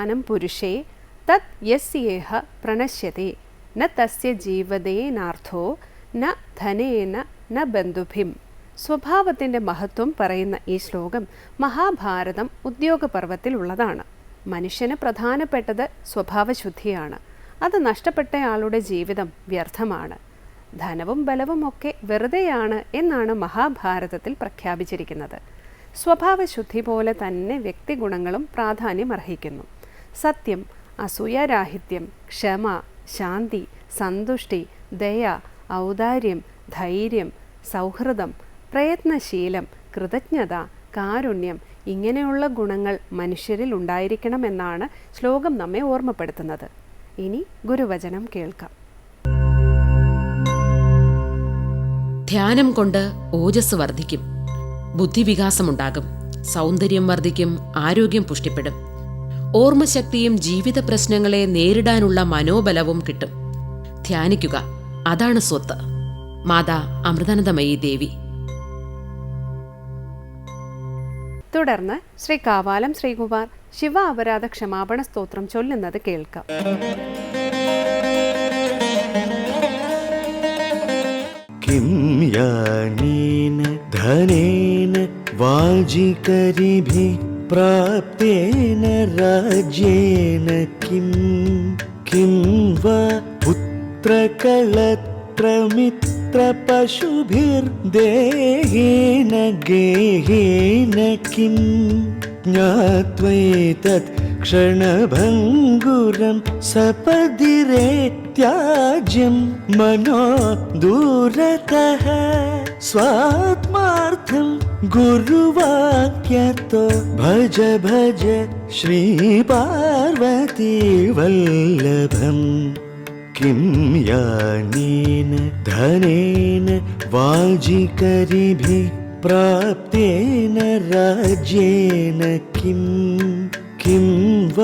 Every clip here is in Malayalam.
പ്രധാനം പുരുഷേ തത് യസ്യേഹ പ്രണശ്യത്തെ ന തസ്യ ജീവതേനാർത്ഥോ ന ധനേന ന ബന്ധുഭിം. സ്വഭാവത്തിന്റെ മഹത്വം പറയുന്ന ഈ ശ്ലോകം മഹാഭാരതം ഉദ്യോഗപർവത്തിലുള്ളതാണ് മനുഷ്യന് പ്രധാനപ്പെട്ടത് സ്വഭാവശുദ്ധിയാണ്. അത് നഷ്ടപ്പെട്ടയാളുടെ ജീവിതം വ്യർത്ഥമാണ്. ധനവും ബലവും ഒക്കെ വെറുതെയാണ് എന്നാണ് മഹാഭാരതത്തിൽ പ്രഖ്യാപിച്ചിരിക്കുന്നത്. സ്വഭാവശുദ്ധി പോലെ തന്നെ വ്യക്തിഗുണങ്ങളും പ്രാധാന്യമർഹിക്കുന്നു. സത്യം അസൂയാരാഹിത്യം ക്ഷമ ശാന്തി സന്തുഷ്ടി ദയ ഔദാര്യം ധൈര്യം സൗഹൃദം പ്രയത്നശീലം കൃതജ്ഞത കാരുണ്യം ഇങ്ങനെയുള്ള ഗുണങ്ങൾ മനുഷ്യരിൽ ഉണ്ടായിരിക്കണമെന്നാണ് ശ്ലോകം നമ്മെ ഓർമ്മപ്പെടുത്തുന്നത്. ഇനി ഗുരുവചനം കേൾക്കാം. ധ്യാനം കൊണ്ട് ഓജസ് വർദ്ധിക്കും. ബുദ്ധിവികാസമുണ്ടാകും. സൗന്ദര്യം വർദ്ധിക്കും. ആരോഗ്യം പുഷ്ടിപ്പെടും. ഓർമ്മശക്തിയും ജീവിത പ്രശ്നങ്ങളെ നേരിടാനുള്ള മനോബലവും കിട്ടും. ധ്യാനിക്കുക. അതാണ് സ്വത്ത്. മാതാ അമൃതാനന്ദമയി ദേവി. തുടർന്ന് ശ്രീ കാവാലം ശ്രീകുമാർ ശിവ അപരാധ ക്ഷമാപണ സ്തോത്രം ചൊല്ലുന്നത് കേൾക്കാം. കിം യാനീന ധനേന प्राप्तेन राज्येन किं किं वा पुत्रकलत्रमित्रपशुभिर्देहेन गेहेन किं ज्ञात्वैतत् क्षणभङ्गुरं सपदिरे त्याज्यं मनो दूरतः ആത്മാർത്ഥം ഗുരുവാക്യത്തോ ഭജ ഭജ ശ്രീ പാർവതി വല്ലഭം. കിം യാനേന ധനേന വാജികരിഭി പ്രാപ്തേന രാജ്യേന കിം. കിം വ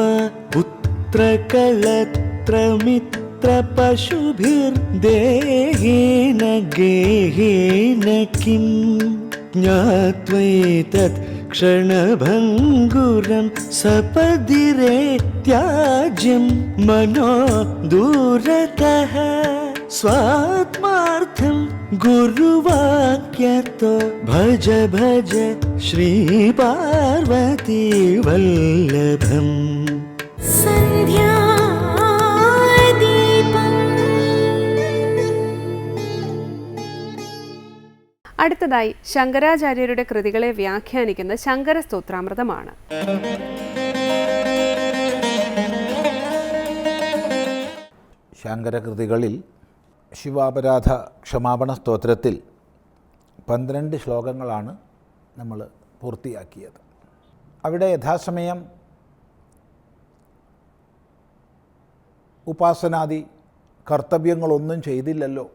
പുത്രകളത്രമിത്ര पुत्रकलत्रमित्रपशुभिर्देहेन गेहेन किं ज्ञात्वैतत् क्षणभङ्गुरं सपदिरे त्याज्यं मनो दूरतः स्वात्मार्थं गुरुवाक्यतो भज भज श्रीपार्वती वल्लभम् അടുത്തതായി ശങ്കരാചാര്യരുടെ കൃതികളെ വ്യാഖ്യാനിക്കുന്ന ശങ്കര സ്തോത്രാമൃതമാണ് ശങ്കരകൃതികളിൽ ശിവാപരാധ ക്ഷമാപണ സ്തോത്രത്തിൽ പന്ത്രണ്ട് ശ്ലോകങ്ങളാണ് നമ്മൾ പൂർത്തിയാക്കിയത്. അവിടെ യഥാസമയം ഉപാസനാദി കർത്തവ്യങ്ങളൊന്നും ചെയ്തില്ലല്ലോ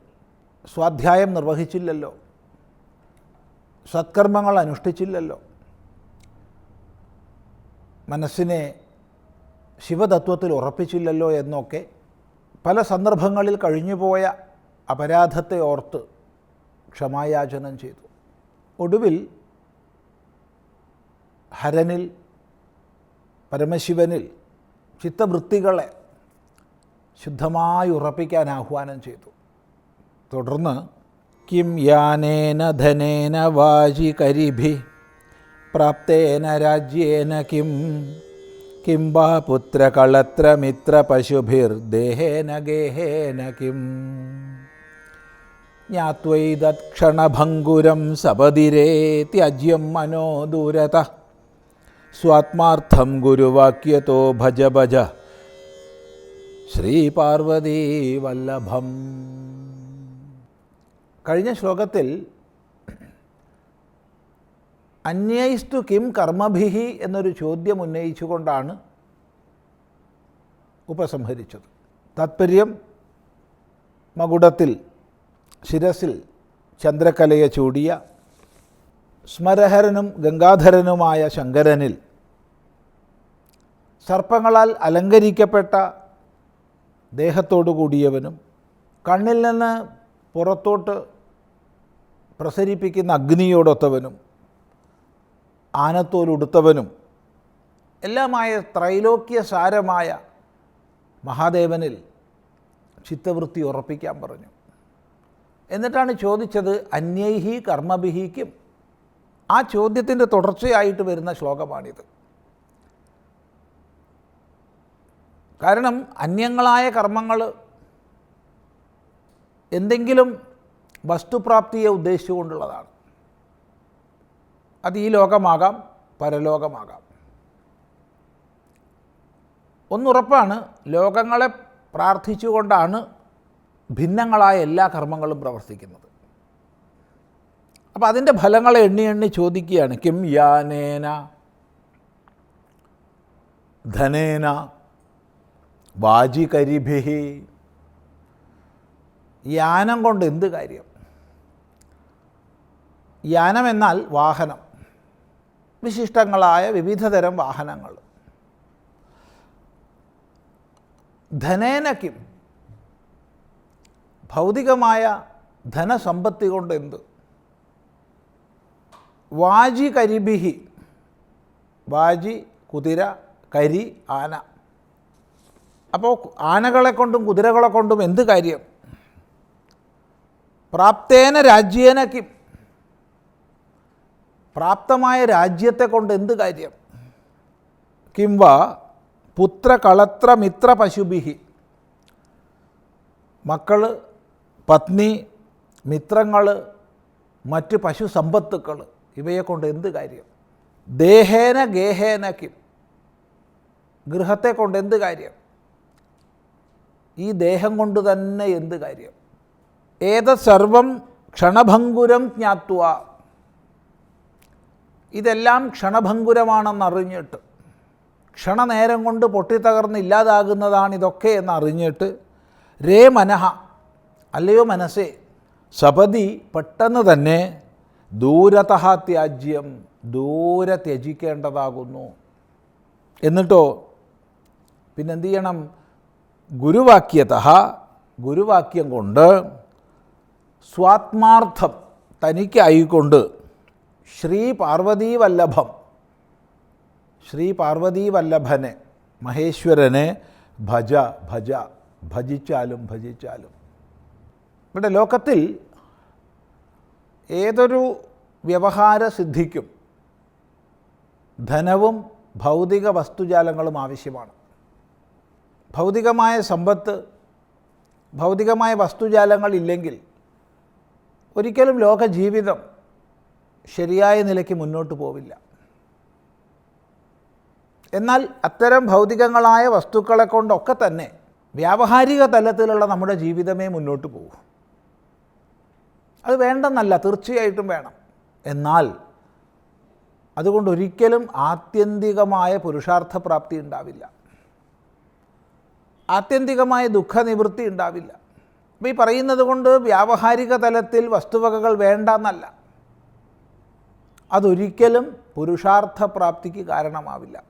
സ്വാധ്യായം നിർവഹിച്ചില്ലല്ലോ സത്കർമ്മങ്ങൾ അനുഷ്ഠിച്ചില്ലല്ലോ. മനസ്സിനെ ശിവതത്വത്തിൽ ഉറപ്പിച്ചില്ലല്ലോ എന്നൊക്കെ പല സന്ദർഭങ്ങളിൽ കഴിഞ്ഞുപോയ അപരാധത്തെ ഓർത്ത് ക്ഷമായാചനം ചെയ്തു. ഒടുവിൽ ഹരനിൽ പരമശിവനിൽ ചിത്തവൃത്തികളെ ശുദ്ധമായി ഉറപ്പിക്കാൻ ആഹ്വാനം ചെയ്തു. തുടർന്ന് കിം യാനേന ധനേന വാജി കരിഭി പ്രാപ്തേന രാജ്യേന കിം കിം വാ പുത്രകളത്രമിത്ര പശുഭിർദേഹേന ഗേഹേന കിം ജ്ഞാത്വൈതത്ക്ഷണഭംഗുരം സപതിരേ ത്യജ്യം മനോ ദൂരത സ്വാത്മാർത്ഥം ഗുരുവാക്യത്തോ ഭജ ഭജ ശ്രീപാർവതീ വല്ലഭം കഴിഞ്ഞ ശ്ലോകത്തിൽ അന്യൈസ്തു കിം കർമ്മഭിഹി എന്നൊരു ചോദ്യം ഉന്നയിച്ചുകൊണ്ടാണ് ഉപസംഹരിച്ചത്. താത്പര്യം മകുടത്തിൽ ശിരസിൽ ചന്ദ്രകലയെ ചൂടിയ സ്മരഹരനും ഗംഗാധരനുമായ ശങ്കരനിൽ സർപ്പങ്ങളാൽ അലങ്കരിക്കപ്പെട്ട ദേഹത്തോടു കൂടിയവനും കണ്ണിൽ നിന്ന് പുറത്തോട്ട് പ്രസരിപ്പിക്കുന്ന അഗ്നിയോടൊത്തവനും ആനത്തോലുടുത്തവനും എല്ലാമായ ത്രൈലോക്യ സാരമായ മഹാദേവനിൽ ചിത്തവൃത്തി ഉറപ്പിക്കാൻ പറഞ്ഞു. എന്നിട്ടാണ് ചോദിച്ചത് അന്യൈഹി കർമ്മഭിഹിക്കും. ആ ചോദ്യത്തിന്റെ തുടർച്ചയായിട്ട് വരുന്ന ശ്ലോകമാണിത്. കാരണം അന്യങ്ങളായ കർമ്മങ്ങൾ എന്തെങ്കിലും വസ്തുപ്രാപ്തിയെ ഉദ്ദേശിച്ചുകൊണ്ടുള്ളതാണ്. അത് ഈ ലോകമാകാം പരലോകമാകാം. ഒന്നുറപ്പാണ് ലോകങ്ങളെ പ്രാർത്ഥിച്ചുകൊണ്ടാണ് ഭിന്നങ്ങളായ എല്ലാ കർമ്മങ്ങളും പ്രവർത്തിക്കുന്നത്. അപ്പോൾ അതിന്റെ ഫലങ്ങളെ എണ്ണി എണ്ണി ചോദിക്കുകയാണ് കിം യാനേന ധനേന വാജികരിഭിഹി യാനം കൊണ്ട് എന്ത് കാര്യം? യാനം എന്നാൽ വാഹനം. വിശിഷ്ടങ്ങളായ വിവിധതരം വാഹനങ്ങൾ. ധനേനക്കും ഭൗതികമായ ധനസമ്പത്തി കൊണ്ട് എന്ത് വാജി കരിബിഹി. വാജി കുതിര കരി ആന. അപ്പോൾ ആനകളെ കൊണ്ടും കുതിരകളെ കൊണ്ടും എന്ത് കാര്യം? പ്രാപ്തേന രാജ്യേനയ്ക്കും പ്രാപ്തമായ രാജ്യത്തെ കൊണ്ട് എന്ത് കാര്യം? കിംവ പുത്രകളത്ര മിത്ര പശുബിഹി മക്കൾ പത്നി മിത്രങ്ങൾ മറ്റ് പശു സമ്പത്തുക്കൾ ഇവയെ കൊണ്ട് എന്ത് കാര്യം? ദേഹേന ഗേഹേന കിം. ഗൃഹത്തെ കൊണ്ട് എന്ത് കാര്യം? ഈ ദേഹം കൊണ്ട് തന്നെ എന്ത് കാര്യം? ഏത സർവം ക്ഷണഭങ്കുരം ജ്ഞാത്വ. ഇതെല്ലാം ക്ഷണഭങ്കുരമാണെന്നറിഞ്ഞിട്ട് ക്ഷണനേരം കൊണ്ട് പൊട്ടിത്തകർന്ന് ഇല്ലാതാകുന്നതാണ് ഇതൊക്കെ എന്നറിഞ്ഞിട്ട് രേ മനഹ അല്ലയോ മനസ്സേ സപതി പെട്ടെന്ന് തന്നെ ദൂരതഹ ത്യാജ്യം ദൂരെ ത്യജിക്കേണ്ടതാകുന്നു. എന്നിട്ടോ പിന്നെന്ത് ചെയ്യണം ഗുരുവാക്യത ഗുരുവാക്യം കൊണ്ട് സ്വാത്മാർത്ഥം തനിക്കായിക്കൊണ്ട് ശ്രീ പാർവതീ വല്ലഭം ശ്രീ പാർവതീ വല്ലഭനെ മഹേശ്വരനെ ഭജ ഭജ ഭജിച്ചാലും ഭജിച്ചാലും. ഇവിടെ ലോകത്തിൽ ഏതൊരു വ്യവഹാര സിദ്ധിക്കും ധനവും ഭൗതിക വസ്തുജാലങ്ങളും ആവശ്യമാണ്. ഭൗതികമായ സമ്പത്ത് ഭൗതികമായ വസ്തുജാലങ്ങൾ ഇല്ലെങ്കിൽ ഒരിക്കലും ലോക ജീവിതം ശരിയായ നിലയ്ക്ക് മുന്നോട്ട് പോവില്ല. എന്നാൽ അത്തരം ഭൗതികങ്ങളായ വസ്തുക്കളെ കൊണ്ടൊക്കെ തന്നെ വ്യാവഹാരിക തലത്തിലുള്ള നമ്മുടെ ജീവിതമേ മുന്നോട്ട് പോകും അത് വേണ്ടെന്നല്ല തീർച്ചയായിട്ടും വേണം. എന്നാൽ അതുകൊണ്ട് ഒരിക്കലും ആത്യന്തികമായ പുരുഷാർത്ഥപ്രാപ്തി ഉണ്ടാവില്ല. ആത്യന്തികമായ ദുഃഖനിവൃത്തി ഉണ്ടാവില്ല. അപ്പം ഈ പറയുന്നത് കൊണ്ട് വ്യാവഹാരിക തലത്തിൽ വസ്തുവകകൾ വേണ്ട എന്നല്ല അതൊരിക്കലും പുരുഷാർത്ഥപ്രാപ്തിക്ക് കാരണമാവില്ല.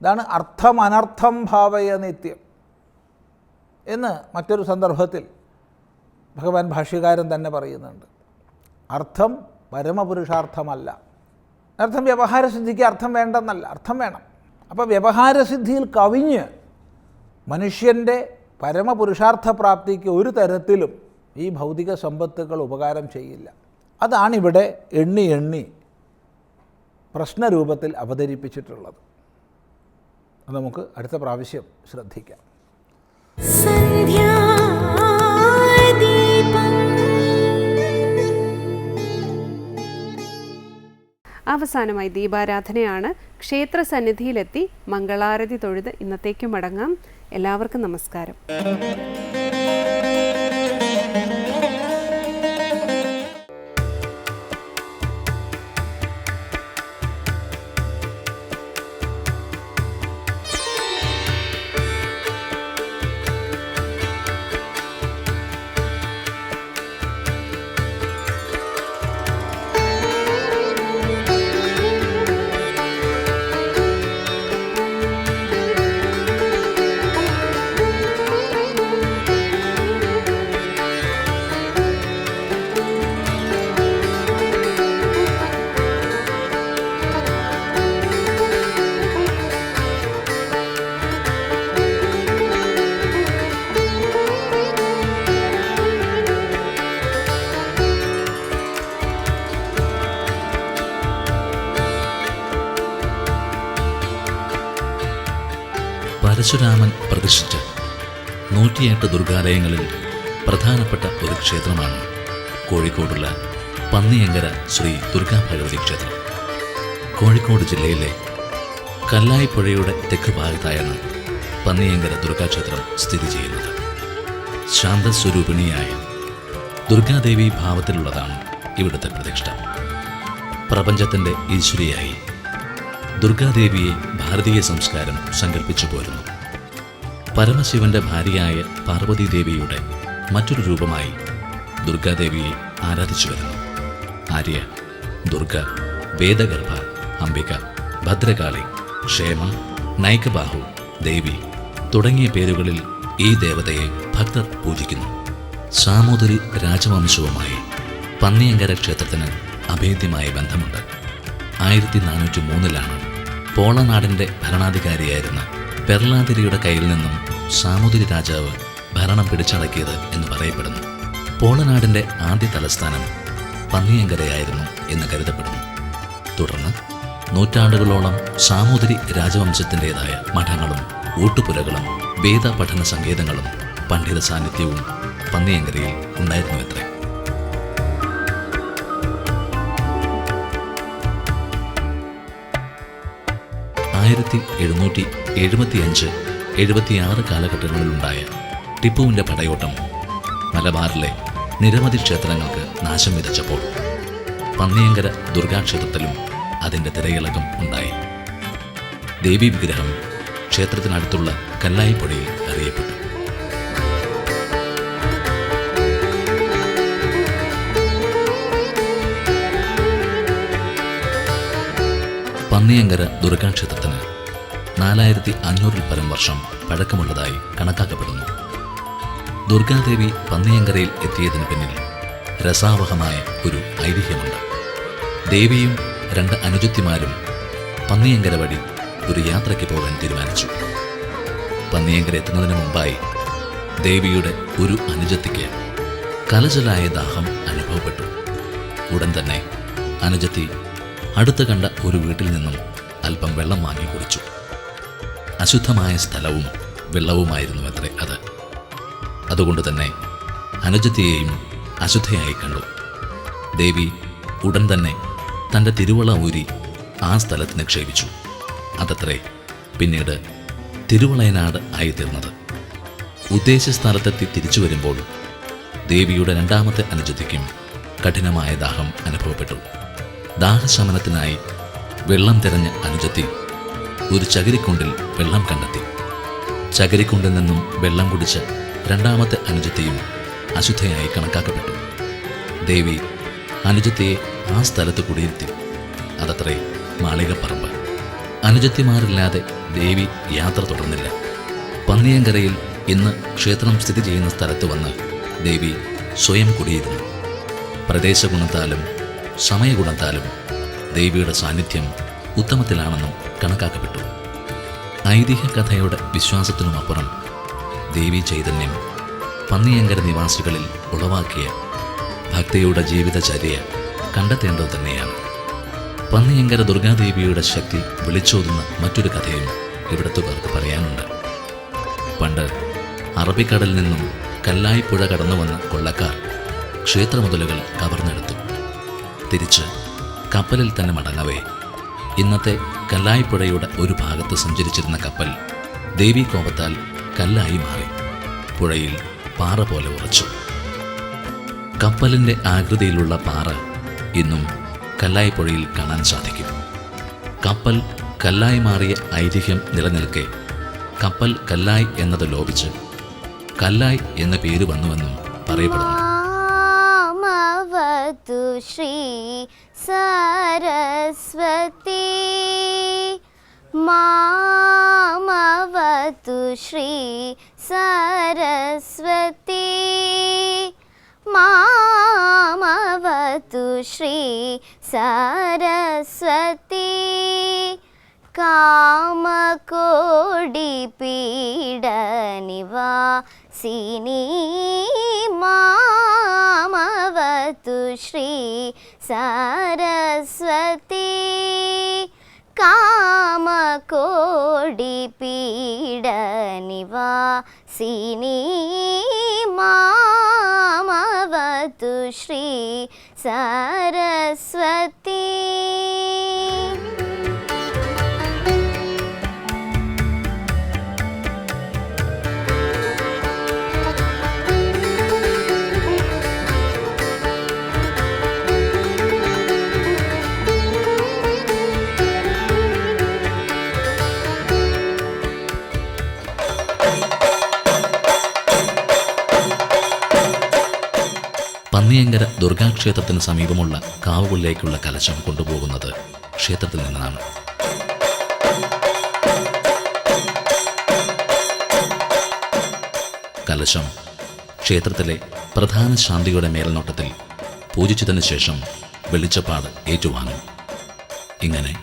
ഇതാണ് അർത്ഥം അനർത്ഥം ഭാവയ നിത്യം എന്ന് മറ്റൊരു സന്ദർഭത്തിൽ ഭഗവാൻ ഭാഷ്യകാരൻ തന്നെ പറയുന്നുണ്ട്. അർത്ഥം പരമപുരുഷാർത്ഥമല്ല. അർത്ഥം വ്യവഹാരസിദ്ധിക്ക് അർത്ഥം വേണ്ടെന്നല്ല അർത്ഥം വേണം. അപ്പോൾ വ്യവഹാരസിദ്ധിയിൽ കവിഞ്ഞ് മനുഷ്യന്റെ പരമപുരുഷാർത്ഥപ്രാപ്തിക്ക് ഒരു തരത്തിലും ഈ ഭൗതിക സമ്പത്തുകൾ ഉപകാരം ചെയ്യില്ല. അതാണിവിടെ എണ്ണി എണ്ണി പ്രശ്നരൂപത്തിൽ അവതരിപ്പിച്ചിട്ടുള്ളത്. അത് നമുക്ക് അടുത്ത പ്രാവശ്യം ശ്രദ്ധിക്കാം. അവസാനമായി ദീപാരാധനയാണ്. ക്ഷേത്ര സന്നിധിയിലെത്തി മംഗളാരതി തൊഴുത് ഇന്നത്തേക്കും മടങ്ങാം എല്ലാവർക്കും നമസ്കാരം. പ്രതിഷ്ഠിച്ച നൂറ്റിയെട്ട് ദുർഗാലയങ്ങളിൽ പ്രധാനപ്പെട്ട ഒരു ക്ഷേത്രമാണ് കോഴിക്കോടുള്ള പന്നിയങ്കര ശ്രീ ദുർഗാ ഭഗവതി ക്ഷേത്രം. കോഴിക്കോട് ജില്ലയിലെ കല്ലായിപ്പുഴയുടെ തെക്ക് ഭാഗത്തായാണ് പന്നിയങ്കര ദുർഗാക്ഷേത്രം സ്ഥിതി ചെയ്യുന്നത്. ശാന്തസ്വരൂപിണിയായ ദുർഗാദേവി ഭാവത്തിലുള്ളതാണ് ഇവിടുത്തെ പ്രതിഷ്ഠ. പ്രപഞ്ചത്തിന്റെ ഈശ്വരിയായി ദുർഗാദേവിയെ ഭാരതീയ സംസ്കാരം സങ്കല്പിച്ചു പോരുന്നു. പരമശിവന്റെ ഭാര്യയായ പാർവതീദേവിയുടെ മറ്റൊരു രൂപമായി ദുർഗാദേവിയെ ആരാധിച്ചു വരുന്നു. ആര്യ ദുർഗ വേദഗർഭ അംബിക ഭദ്രകാളി ക്ഷേമ നൈകബാഹു ദേവി തുടങ്ങിയ പേരുകളിൽ ഈ ദേവതയെ ഭക്തർ പൂജിക്കുന്നു. സാമൂതിരി രാജവംശവുമായി പന്നിയങ്കര ക്ഷേത്രത്തിന് അഭേദ്യമായ ബന്ധമുണ്ട്. ആയിരത്തി നാനൂറ്റി മൂന്നിലാണ് പോളനാടിന്റെ ഭരണാധികാരിയായിരുന്ന പെർലാതിരിയുടെ കയ്യിൽ നിന്നും സാമൂതിരി രാജാവ് ഭരണം പിടിച്ചടക്കിയത് എന്ന് പറയപ്പെടുന്നു. പോളനാടിന്റെ ആദ്യ തലസ്ഥാനം പന്നിയങ്കരയായിരുന്നു എന്ന് കരുതപ്പെടുന്നു. തുടർന്ന് നൂറ്റാണ്ടുകളോളം സാമൂതിരി രാജവംശത്തിന്റെതായ മഠങ്ങളും ഊട്ടുപുരകളും വേദ പഠന സങ്കേതങ്ങളും പണ്ഡിത സാന്നിധ്യവും പന്നിയങ്കരയിൽ ഉണ്ടായിരുന്നുവത്രേ. ആയിരത്തി എഴുന്നൂറ്റി എഴുപത്തിയഞ്ച് എഴുപത്തിയാറ് കാലഘട്ടങ്ങളിലുണ്ടായ ടിപ്പുവിന്റെ പടയോട്ടം മലബാറിലെ നിരവധി ക്ഷേത്രങ്ങൾക്ക് നാശം വിതച്ചപ്പോൾ പന്നിയങ്കര ദുർഗാക്ഷേത്രത്തിലും അതിന്റെ തിരയിളക്കം ഉണ്ടായി. ദേവി വിഗ്രഹം ക്ഷേത്രത്തിനടുത്തുള്ള കല്ലായിപ്പുഴയിൽ അറിയപ്പെട്ടു. പന്നിയങ്കര ദുർഗാക്ഷേത്രത്തിന് നാലായിരത്തി അഞ്ഞൂറിൽ പരം വർഷം പഴക്കമുള്ളതായി കണക്കാക്കപ്പെടുന്നു. ദുർഗാദേവി പന്നിയങ്കരയിൽ എത്തിയതിന് പിന്നിൽ രസാവഹമായ ഒരു ഐതിഹ്യമുണ്ട്. ദേവിയും രണ്ട് അനുജത്തിമാരും പന്നിയങ്കര വഴി ഒരു യാത്രയ്ക്ക് പോകാൻ തീരുമാനിച്ചു. പന്നിയങ്കര എത്തുന്നതിന് മുമ്പായി ദേവിയുടെ ഒരു അനുജത്തിക്ക് കലജലായ ദാഹം അനുഭവപ്പെട്ടു. ഉടൻ തന്നെ അനുജത്തി അടുത്ത് കണ്ട ഒരു വീട്ടിൽ നിന്നും അല്പം വെള്ളം വാങ്ങി കുടിച്ചു. അശുദ്ധമായ സ്ഥലവും വെള്ളവുമായിരുന്നു അത്രേ അത്. അതുകൊണ്ട് തന്നെ അനുജത്തിയെയും അശുദ്ധയായി കണ്ടു. ദേവി ഉടൻ തന്നെ തന്റെ തിരുവള ഊരി ആ സ്ഥലത്ത് നിക്ഷേപിച്ചു അതത്രേ പിന്നീട് തിരുവളയനാട് ആയിത്തീർന്നത്. ഉദ്ദേശ സ്ഥലത്തെത്തി തിരിച്ചു വരുമ്പോൾ ദേവിയുടെ രണ്ടാമത്തെ അനുജത്തിക്കും കഠിനമായ ദാഹം അനുഭവപ്പെട്ടു. ദാഹശമനത്തിനായി വെള്ളം തിരഞ്ഞ അനുജത്തി ഒരു ചകിരിക്കുണ്ടിൽ വെള്ളം കണ്ടെത്തി. ചകിരിക്കുണ്ടിൽ നിന്നും വെള്ളം കുടിച്ച് രണ്ടാമത്തെ അനുജത്തെയും അശുദ്ധയായി കണക്കാക്കപ്പെട്ടു. ദേവി അനുജത്തെയെ ആ സ്ഥലത്ത് കുടിയിരുത്തി. അതത്രേ മാളികപ്പറമ്പ്. അനുജത്തിമാരില്ലാതെ ദേവി യാത്ര തുടർന്നില്ല. പന്നിയങ്കരയിൽ ഇന്ന് ക്ഷേത്രം സ്ഥിതി ചെയ്യുന്ന സ്ഥലത്ത് വന്ന് ദേവി സ്വയം കുടിയിരുന്നു. പ്രദേശഗുണത്താലും സമയഗുണത്താലും ദേവിയുടെ സാന്നിധ്യം ഉത്തമത്തിലാണെന്നും കണക്കാക്കപ്പെട്ടു. ഐതിഹ്യ കഥയുടെ വിശ്വാസത്തിനുമപ്പുറം ദേവി ചൈതന്യം പന്നിയങ്കര നിവാസികളിൽ ഉളവാക്കിയ ഭക്തിയുടെ ജീവിതചര്യ കണ്ടെത്തേണ്ടത് തന്നെയാണ്. പന്നിയങ്കര ദുർഗാദേവിയുടെ ശക്തി വിളിച്ചോതുന്ന മറ്റൊരു കഥയും ഇവിടുത്തെ പേർക്ക് പറയാനുണ്ട്. പണ്ട് അറബിക്കടലിൽ നിന്നും കല്ലായിപ്പുഴ കടന്നു വന്ന കൊള്ളക്കാർ ക്ഷേത്രമുതലുകൾ കവർന്നെടുത്തു. തിരിച്ച് കപ്പലിൽ തന്നെ മടങ്ങവേ ഇന്നത്തെ കല്ലായിപ്പുഴയുടെ ഒരു ഭാഗത്ത് സഞ്ചരിച്ചിരുന്ന കപ്പൽ ദേവീകോപത്താൽ കല്ലായി മാറി. പുഴയിൽ പാറ പോലെ ഉറച്ചു. കപ്പലിന്റെ ആകൃതിയിലുള്ള പാറ ഇന്നും കല്ലായിപ്പുഴയിൽ കാണാൻ സാധിക്കും. കപ്പൽ കല്ലായി മാറിയ ഐതിഹ്യം നിലനിൽക്കെ കപ്പൽ കല്ലായി എന്നത് ലോപിച്ച് കല്ലായി എന്ന പേര് വന്നുവെന്നും പറയപ്പെടുന്നു. तु श्री सरस्वती। मामवतु श्री सरस्वती। मामवतु श्री सरस्वती। कामकोडिपीडनिवासिनी। पीडनि मा മാമവതു ശ്രീ സരസ്വതി കാമകോടി പീഡനിവാസിനി മാമവതു ശ്രീ പന്നിയങ്കര ദുർഗാക്ഷേത്രത്തിന് സമീപമുള്ള കാവുകളിലേക്കുള്ള കലശം കൊണ്ടുപോകുന്നത് ക്ഷേത്രത്തിൽ നിന്നാണ്. കലശം ക്ഷേത്രത്തിലെ പ്രധാന ശാന്തിയുടെ മേൽനോട്ടത്തിൽ പൂജിച്ചതിന് ശേഷം വെളിച്ചപ്പാട് ഏറ്റുവാങ്ങും. ഇങ്ങനെ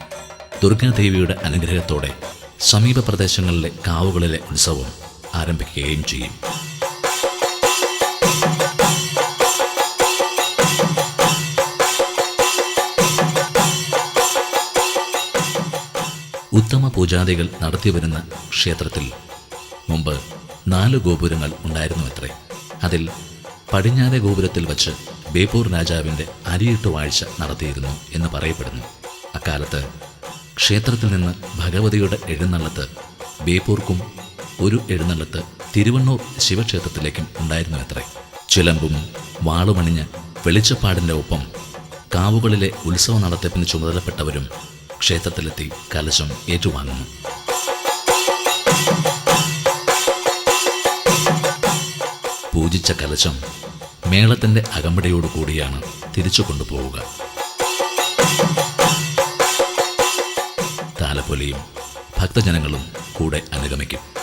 ദുർഗാദേവിയുടെ അനുഗ്രഹത്തോടെ സമീപ പ്രദേശങ്ങളിലെ കാവുകളിലെ ഉത്സവം ആരംഭിക്കുകയും ചെയ്യും. ഉത്തമ പൂജാദികൾ നടത്തിവരുന്ന ക്ഷേത്രത്തിൽ മുമ്പ് നാല് ഗോപുരങ്ങൾ ഉണ്ടായിരുന്നു അത്രേ. അതിൽ പടിഞ്ഞാറെ ഗോപുരത്തിൽ വച്ച് ബേപ്പൂർ രാജാവിന്റെ അരിയിട്ട് വാഴ്ച നടത്തിയിരുന്നു എന്ന് പറയപ്പെടുന്നു. അക്കാലത്ത് ക്ഷേത്രത്തിൽ നിന്ന് ഭഗവതിയുടെ എഴുന്നള്ളത്ത് ബേപ്പൂർക്കും ഒരു എഴുന്നള്ളത്ത് തിരുവണ്ണൂർ ശിവക്ഷേത്രത്തിലേക്കും ഉണ്ടായിരുന്നു അത്രേ. ചിലമ്പും വാളുമണിഞ്ഞ് വെളിച്ചപ്പാടിന്റെ ഒപ്പം കാവുകളിലെ ഉത്സവ നടത്തിപ്പിന് ചുമതലപ്പെട്ടവരും ക്ഷേത്രത്തിലെത്തി കലശം ഏറ്റുവാങ്ങുന്നു. പൂജിച്ച കലശം മേളത്തിന്റെ അകമ്പടിയോടു കൂടിയാണ് തിരിച്ചു കൊണ്ടുപോവുക. താലപ്പൊലിയും ഭക്തജനങ്ങളും കൂടെ അനുഗമിക്കും.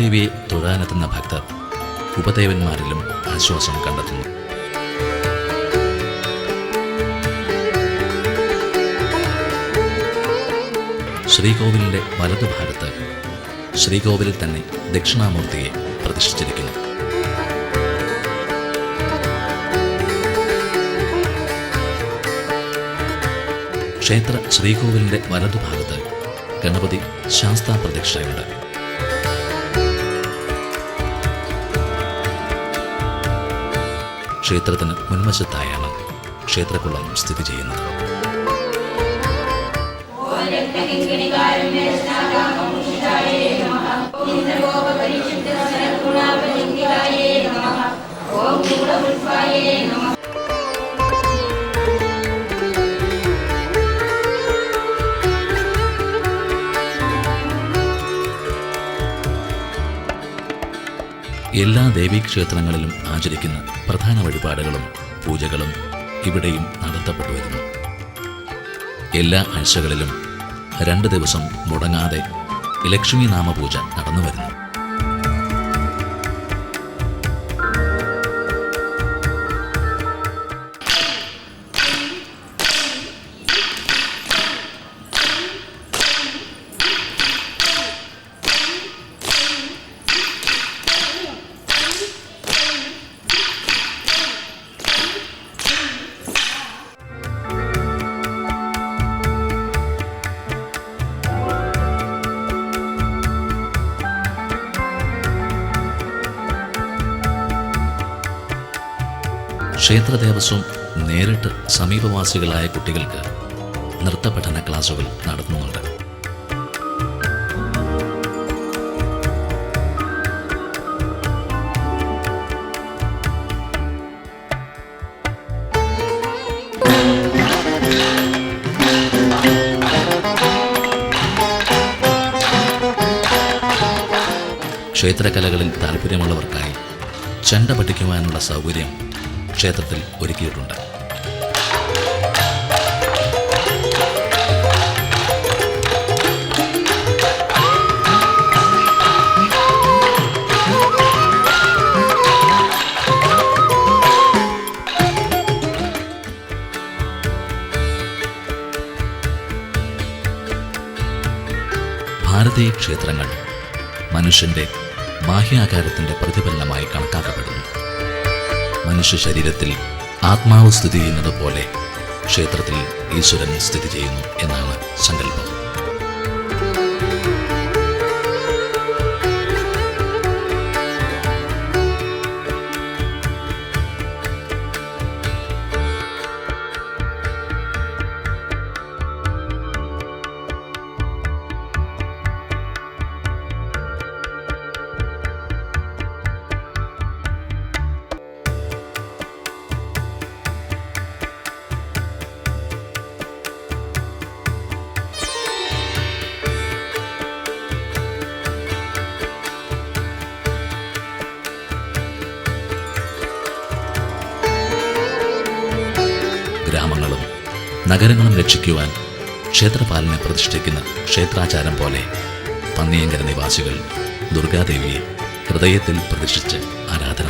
ദുർഗാദേവിയെ തൊഴാനെത്തുന്ന ഭക്തർ ഉപദേവന്മാരിലും ആശ്വാസം കണ്ടെത്തുന്നു. ശ്രീകോവിലിന്റെ വലതുഭാഗത്ത് ശ്രീകോവിലിൽ തന്നെ ദക്ഷിണാമൂർത്തിയെ പ്രതിഷ്ഠിച്ചിരിക്കുന്നു. ക്ഷേത്ര ശ്രീകോവിലിന്റെ വലതുഭാഗത്ത് ഗണപതി ശാസ്താ പ്രതിഷ്ഠയുണ്ട് ക്ഷേത്രത്തിന് മുൻവശത്തായാണ് ക്ഷേത്രക്കുളം സ്ഥിതി ചെയ്യുന്നത്. എല്ലാ ദേവീക്ഷേത്രങ്ങളിലും ആചരിക്കുന്ന പ്രധാന വഴിപാടുകളും പൂജകളും ഇവിടെയും നടത്തപ്പെട്ടു വരുന്നു. എല്ലാ ആഴ്ചകളിലും രണ്ട് ദിവസം മുടങ്ങാതെ ലക്ഷ്മി നാമപൂജ നടന്നു വരുന്നു. ക്ഷേത്ര ദേവസ്വം നേരിട്ട് സമീപവാസികളായ കുട്ടികൾക്ക് നൃത്തപഠന ക്ലാസുകൾ നടത്തുന്നുണ്ട്. ക്ഷേത്രകലകളിൽ താല്പര്യമുള്ളവർക്കായി ചെണ്ട പഠിക്കുവാനുള്ള സൗകര്യം ക്ഷേത്രത്തിൽ ഒരുക്കിയിട്ടുണ്ട്. ഭാരതീയ ക്ഷേത്രങ്ങൾ മനുഷ്യന്റെ ബാഹ്യാകാരത്തിന്റെ പ്രതിഫലനമായി കണക്കാക്കപ്പെടുന്നു. മനുഷ്യ ശരീരത്തിൽ ആത്മാവ് സ്ഥിതി ചെയ്യുന്നത് പോലെ ക്ഷേത്രത്തിൽ ഈശ്വരൻ സ്ഥിതി ചെയ്യുന്നു എന്നാണ് സങ്കല്പം. നഗരങ്ങളും രക്ഷിക്കുവാൻ ക്ഷേത്രപാലനെ പ്രതിഷ്ഠിക്കുന്ന ക്ഷേത്രാചാരം പോലെ പന്നിയങ്കര നിവാസികൾ ദുർഗാദേവിയെ ഹൃദയത്തിൽ പ്രതിഷ്ഠിച്ച് ആരാധന